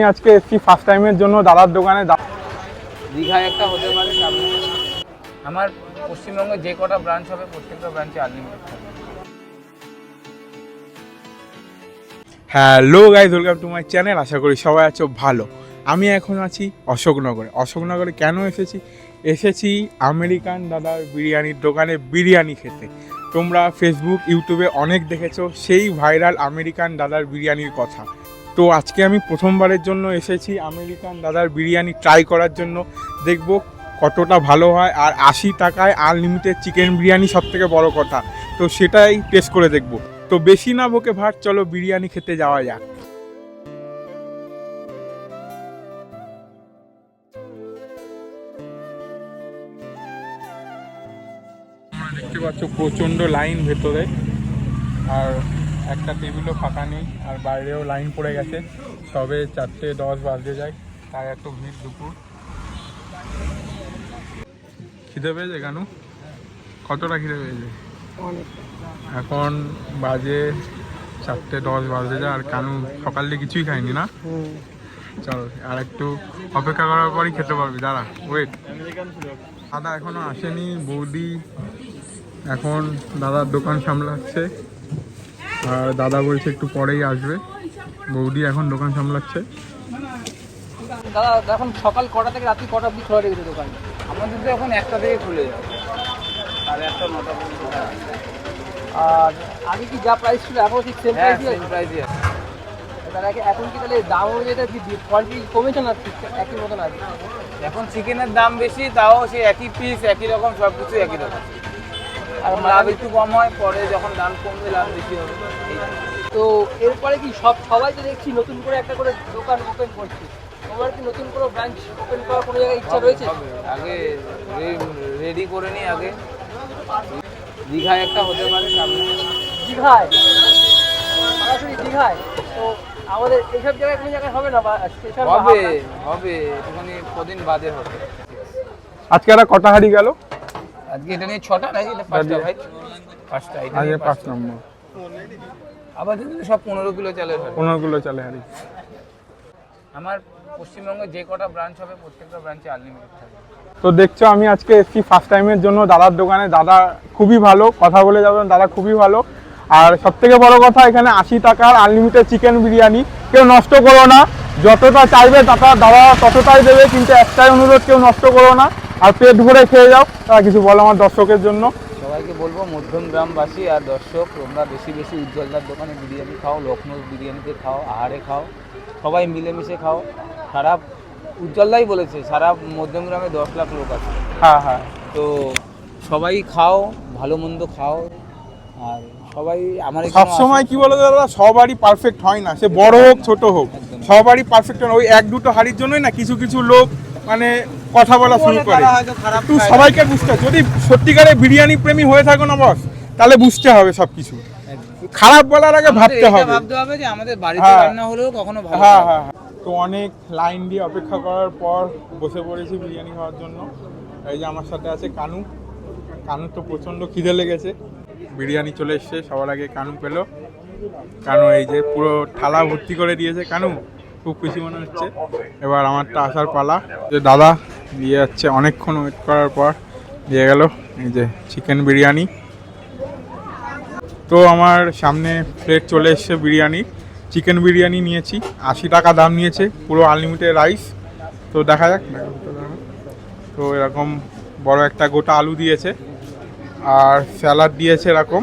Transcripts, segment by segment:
আমি আজকে এসেছি ফার্স্ট টাইমের জন্য দাদার দোকানে। দীঘায় একটা হতে পারে সামনে। আমার পশ্চিমবঙ্গে যে কটা ব্রাঞ্চ হবে প্রত্যেকটা ব্রাঞ্চে unlimited hello guys welcome to my channel আশা করি সবাই আছো ভালো। আমি এখন আছি অশোকনগরে। অশোকনগরে কেন এসেছি? এসেছি আমেরিকান দাদার বিরিয়ানির দোকানে বিরিয়ানি খেতে। তোমরা ফেসবুক ইউটিউবে অনেক দেখেছ। সেই ভাইরাল আমেরিকান দাদার বিরিয়ানির কথা। তো আজকে আমি প্রথমবারের জন্য এসেছি আমেরিকান দাদার বিরিয়ানি ট্রাই করার জন্য। দেখব কতটা ভালো হয়। আর আশি টাকায় আনলিমিটেড চিকেন বিরিয়ানি সব থেকে বড় কথা। তো সেটাই টেস্ট করে দেখব। তো বেশি না বকে ভাট চলো বিরিয়ানি খেতে যাওয়া যাক। দেখতে পাচ্ছ প্রচণ্ড লাইন ভেতরে। আর একটা টেবিলও ফাঁকা নেই আর বাইরেও লাইন পড়ে গেছে। সবে চারটে দশ বাজতে যায় তাই এত ভিড় দুপুর। খিদে পেয়েছে কেন? কতটা খিদে পেয়েছে? এখন বাজে চারটে দশ বাজে যায় আর কানু সকালে কিছুই খাইনি না? চল আর একটু অপেক্ষা করার পরই খেতে পারবি দাঁড়া ওয়েট দাদা এখনও আসেনি বৌদি এখন দাদার দোকান সামলাচ্ছে। দাদা বলছে একটু পরেই আসবে। বৌদি এখন দোকান সামলাচ্ছে। দাদা এখন সকাল কটা থেকে রাত্রি কটা অবধি খোলা রেখেছে দোকান? আমাদের তো এখন একটা থেকে খুলে যাবে সাড়ে একটা নটা পর্যন্ত আর আগে কি যা প্রাইস ছিল এখন ঠিক সেম হ্যাঁ প্রাইস সেম প্রাইসই আছে। তার আগে এখন কি তাহলে দাম অনুযায়ী কি কোয়ান্টিটি কমেছে না ঠিক একই মতন আছে? এখন চিকেনের দাম বেশি তাও সেই একই পিস একই রকম সব কিছু একই রকম। আর লাভ একটু কম হয় পরে যখন দাম কমবে লাভ বেশি হবে। তো এরপরে কি সব সবাই তো দেখছি নতুন করে একটা করে দোকান ওপেন করছে। তোমার কি নতুন কোনো ব্রাঞ্চ ওপেন করার কোনো জায়গায় ইচ্ছা রয়েছে? আগে রেডি করে নি আগে। দীঘায় একটা হতে পারে সামনে। দীঘায়? সরাসরি দীঘায়? তো আমাদের এইসব জায়গায় কোনো জায়গায় হবে না বা স্টেশন হবে হবে। একটুখানি কদিন বাদে হবে। আজকে একটা কটা হারি গেল? আজকে এটা নিয়ে ছটা নাকি? এটা পাঁচটা ভাই? পাঁচটা আজকে পাঁচ নম্বর। আবার সব পনেরো কিলো চালের পনেরো কিলো আমার পশ্চিমবঙ্গে যে কটা ব্রাঞ্চ হবে প্রত্যেকটা ব্রাঞ্চে আনলিমিটেড থাকবে। তো দেখছ আমি আজকে এসেছি ফার্স্ট টাইমের জন্য দাদার দোকানে। দাদা খুবই ভালো কথা বলে যাবেন দাদা খুবই ভালো। আর সব থেকে বড় কথা এখানে আশি টাকার আনলিমিটেড চিকেন বিরিয়ানি। কেউ নষ্ট করো না যতটা চাইবে দাদা দাদা ততটাই দেবে কিন্তু একটাই অনুরোধ কেউ নষ্ট করো না। আর পেট ভরে খেয়ে যাও তারা কিছু বলো আমার দর্শকের জন্য। সবাইকে বলব মধ্যম গ্রামবাসী আর দর্শক তোমরা বেশি বেশি উজ্জ্বলদার দোকানে বিরিয়ানি খাও লখনৌ বিরিয়ানিতে খাও আহারে খাও সবাই মিলেমিশে খাও। সারা উজ্জ্বলদাই বলেছে সারা মধ্যম গ্রামে দশ লাখ লোক আছে। হ্যাঁ হ্যাঁ। তো সবাই খাও ভালো মন্দ খাও আর সবাই আমার সবসময়। কি বলো দাদা সবারই পারফেক্ট হয় না সে বড় হোক ছোট হোক সবারই পারফেক্ট হয় ওই এক দুটো হাড়ির জন্যই না কিছু কিছু লোক মানে কথা বলা শুরু করে। একটু সবাইকে বুঝতে যদি সত্যিকারে বিরিয়ানি প্রেমী হয়ে থাকো না বস তাহলে বুঝতে হবে সবকিছু। একদম। খারাপ বলার আগে ভাবতে হবে। ভাবতে হবে যে আমাদের বাড়িতে হ্যাঁ। রান্না হলেও কখনো ভালো হ্যাঁ হ্যাঁ হ্যাঁ। তো অনেক লাইন দিয়ে অপেক্ষা করার পর বসে পড়েছি বিরিয়ানি খাওয়ার জন্য। এই যে আমার সাথে আছে কানু। কানু তো প্রচণ্ড খিদে লেগেছে। বিরিয়ানি চলে এসছে সবার আগে কানু পেল। কানু এই যে পুরো থালা ভর্তি করে দিয়েছে। কানু খুব খুশি মনে হচ্ছে। এবার আমারটা আসার পালা। যে দাদা দিয়ে যাচ্ছে। অনেকক্ষণ ওয়েট করার পর দিয়ে গেল। এই যে চিকেন বিরিয়ানি। তো আমার সামনে প্লেট চলে এসছে বিরিয়ানি। চিকেন বিরিয়ানি নিয়েছি। আশি টাকা দাম নিয়েছে। পুরো আনলিমিটেড রাইস তো দেখা যাক। তো এরকম বড় একটা গোটা আলু দিয়েছে। আর স্যালাড দিয়েছে এরকম।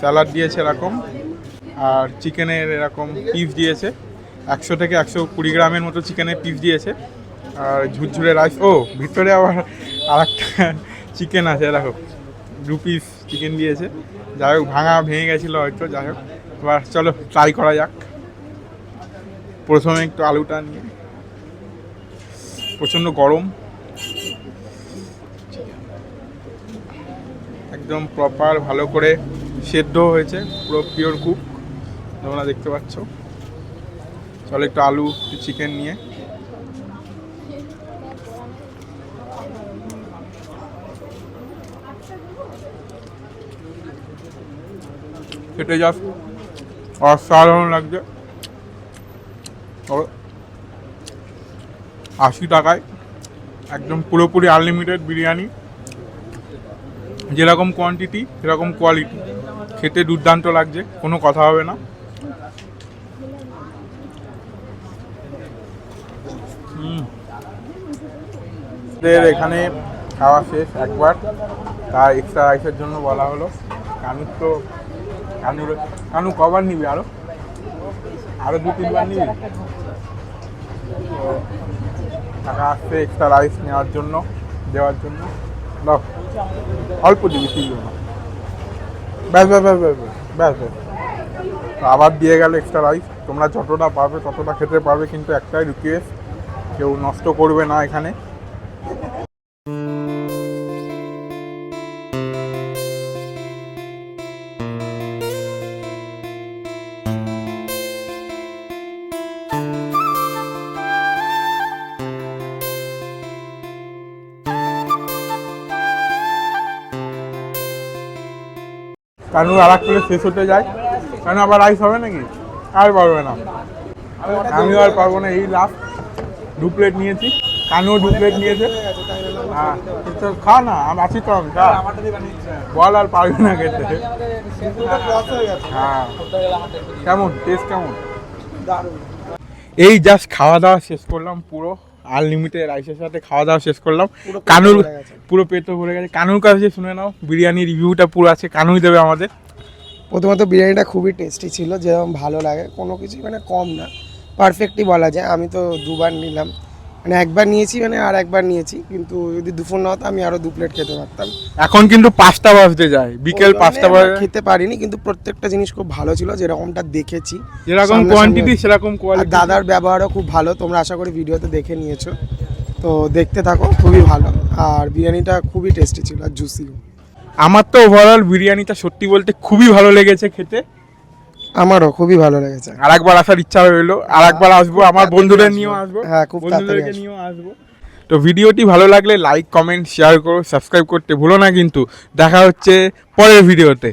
স্যালাড দিয়েছে এরকম। আর চিকেনের এরকম পিস দিয়েছে। একশো থেকে একশো কুড়ি গ্রামের মতো চিকেনের পিস দিয়েছে। আর ঝুরঝুরে রাইস। ও, ভিতরে আবার আর একটা চিকেন আছে দেখো দু পিস চিকেন দিয়েছে। যাই হোক, ভাঙা ভেঙে গেছিল হয়তো, যাই হোক। এবার চলো ট্রাই করা যাক। প্রথমে একটু আলুটা নিয়ে। প্রচণ্ড গরম। একদম প্রপার ভালো করে সেদ্ধ হয়েছে, পুরো পিওর কুক তোমরা দেখতে পাচ্ছ। চলো একটু আলু, একটু চিকেন নিয়ে। খেতে জাস্ট অসাধারণ লাগছে। আশি টাকায়। একদম পুরোপুরি আনলিমিটেড বিরিয়ানি। যেরকম কোয়ান্টিটি সেরকম কোয়ালিটি খেতে দুর্দান্ত লাগছে, কোনো কথা হবে না। এখানে খাওয়া শেষ একবার। তার এক্সট্রা রাইসের জন্য বলা হলো। কানুর তো কানু কবার নিবি আরও? আরও দু তিনবার নিবি? টাকা আসছে এক্সট্রা রাইস নেওয়ার জন্য, দেওয়ার জন্য। অল্প দিবি ঠিক না ব্যাস ব্যাস ব্যাস ব্যাস ব্যাস ব্যাস। আবার দিয়ে গেল এক্সট্রা রাইস তোমরা যতটা পারবে, ততটা খেতে পারবে, কিন্তু একটাই রিকোয়েস্ট কেউ নষ্ট করবে না এখানে। কারণ আর এক প্লেট শেষ হতে যায়। কারণ আবার রাইস হবে নাকি? আর পারবে না। আমিও আর পারব না এই লাস্ট দু প্লেট নিয়েছি। কানুও দু প্লেট নিয়েছে। হ্যাঁ খা না আমি আছি তো আমি খা বল আর পারবি না খেতে। হ্যাঁ কেমন? টেস্ট কেমন? এই জাস্ট খাওয়া দাওয়া শেষ করলাম পুরো। আনলিমিটেড রাইসের সাথে খাওয়া দাওয়া শেষ করলাম। কানুর পুরো পেট ভরে গেছে। কানুর কাছে শুনে নাও বিরিয়ানির রিভিউটা পুরো আছে কানুই দেবে আমাদের। প্রথমত বিরিয়ানিটা খুবই টেস্টি ছিল যেরকম ভালো লাগে কোনো কিছুই মানে কম না। পারফেক্টই বলা যায়। আমি তো দুবার নিলাম। মানে একবার নিয়েছি মানে আর একবার নিয়েছি কিন্তু যদি দুপুর না হতো আমি আরও দু প্লেট খেতে পারতাম। এখন কিন্তু পাঁচটা বাজতে যায় বিকেল পাঁচটা কারণে বাজে। খেতে পারিনি কিন্তু প্রত্যেকটা জিনিস খুব ভালো ছিল যেরকমটা দেখেছি যেরকম কোয়ান্টিটি সেরকম কোয়ালিটি দাদার ব্যবহারও খুব ভালো তোমরা আশা করি ভিডিওতে দেখে নিয়েছো। তো দেখতে থাকো খুবই ভালো। আর বিরিয়ানিটা খুবই টেস্টি ছিল আর জুসি আমার তো ওভারঅল বিরিয়ানিটা সত্যি বলতে খুবই ভালো লেগেছে খেতে। আমারও খুবই ভালো লেগেছে। আর একবার আসার ইচ্ছা রইল। আর একবার আসব আমার বন্ধুদের নিয়েও আসব। হ্যাঁ, খুব তাড়াতাড়ি বন্ধুদেরকে। নিয়েও আসব। তো ভিডিওটি ভালো লাগলে লাইক কমেন্ট শেয়ার করো সাবস্ক্রাইব করতে ভুলো না কিন্তু। দেখা হচ্ছে পরের ভিডিওতে।